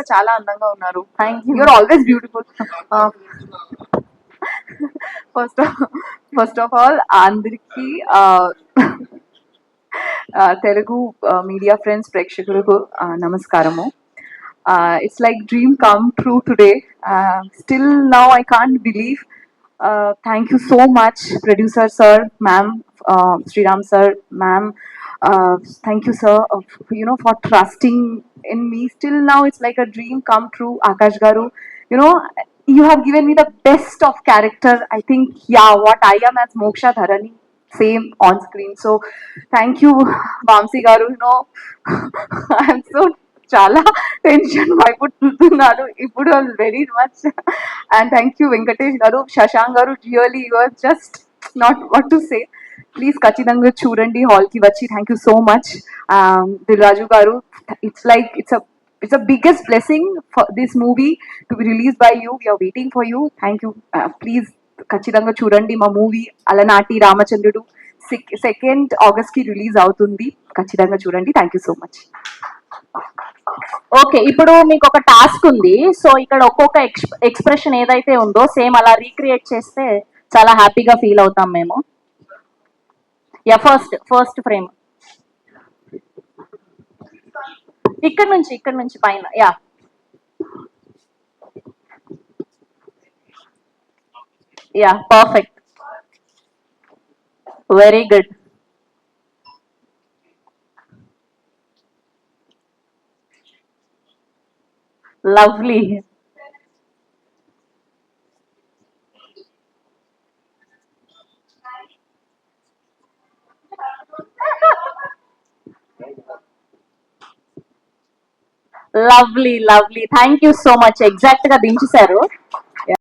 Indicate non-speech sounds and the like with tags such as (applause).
కూడా చాలా అందంగా ఉన్నారు thank you you're always beautiful first first of all అందరికి తెలుగు మీడియా ఫ్రెండ్స్ ప్రేక్షకులకు uh, నమస్కారము it's like dream come true today still now I can't believe thank you so much producer sir ma'am Sriram sir ma'am thank you sir you know for trusting in me still now it's like a dream come true akash garu you know you have given me the best of character i think yeah what i am as moksha dharani same on screen so thank you vamsi garu you know (laughs) i'm so చాలా tension భయపడుతున్నాను ఇప్పుడు very much and thank you Venkatesh garu Shashank garu really your just not what to say Please ఖచ్చితంగా చూడండి. హాల్కి వచ్చి thank you so much Dilraju garu it's like it's it's a biggest blessing for this movie to be release by you we're waiting for you thank you please ఖచ్చితంగా చూడండి మా movie అలనాటి రామచంద్రుడు second ఆగస్ట్కి release అవుతుంది. ఖచ్చితంగా చూడండి. Thank you so much okay ఇప్పుడు మీకు ఒక టాస్క్ ఉంది. సో ఇక్కడ ఒక్కొక్క ఎక్స్ప్రెషన్ ఏదైతే ఉందో సేమ్ అలా రీక్రియేట్ చేస్తే చాలా హ్యాపీగా ఫీల్ అవుతాం మేము. యా ఫస్ట్ ఫస్ట్ ఫ్రేమ్ ఇక్కడ నుంచి ఇక్కడ నుంచి పైన yeah yeah perfect very good lovely lovely lovely thank you so much ఎగ్జాక్ట్గా దించేశారు.